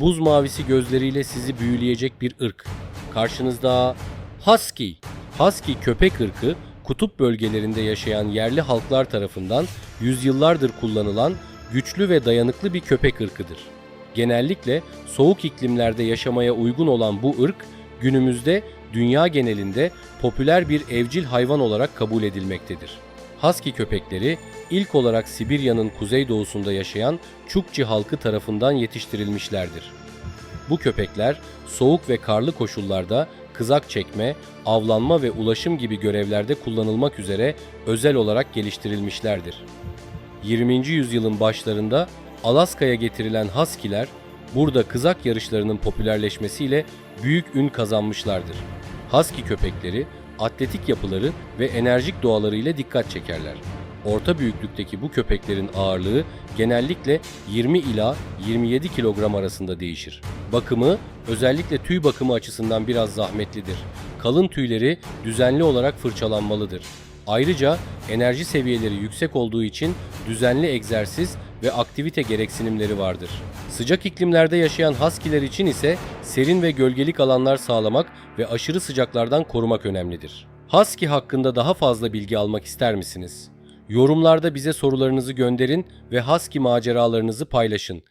buz mavisi gözleriyle sizi büyüleyecek bir ırk. Karşınızda Husky. Husky köpek ırkı kutup bölgelerinde yaşayan yerli halklar tarafından yüzyıllardır kullanılan güçlü ve dayanıklı bir köpek ırkıdır. Genellikle soğuk iklimlerde yaşamaya uygun olan bu ırk günümüzde dünya genelinde popüler bir evcil hayvan olarak kabul edilmektedir. Husky köpekleri ilk olarak Sibirya'nın kuzeydoğusunda yaşayan Çukçi halkı tarafından yetiştirilmişlerdir. Bu köpekler soğuk ve karlı koşullarda kızak çekme, avlanma ve ulaşım gibi görevlerde kullanılmak üzere özel olarak geliştirilmişlerdir. 20. yüzyılın başlarında Alaska'ya getirilen Husky'ler burada kızak yarışlarının popülerleşmesiyle büyük ün kazanmışlardır. Husky köpekleri atletik yapıları ve enerjik doğalarıyla dikkat çekerler. Orta büyüklükteki bu köpeklerin ağırlığı genellikle 20 ila 27 kilogram arasında değişir. Bakımı özellikle tüy bakımı açısından biraz zahmetlidir. Kalın tüyleri düzenli olarak fırçalanmalıdır. Ayrıca enerji seviyeleri yüksek olduğu için düzenli egzersiz ve aktivite gereksinimleri vardır. Sıcak iklimlerde yaşayan husky'ler için ise serin ve gölgelik alanlar sağlamak ve aşırı sıcaklardan korumak önemlidir. Husky hakkında daha fazla bilgi almak ister misiniz? Yorumlarda bize sorularınızı gönderin ve husky maceralarınızı paylaşın.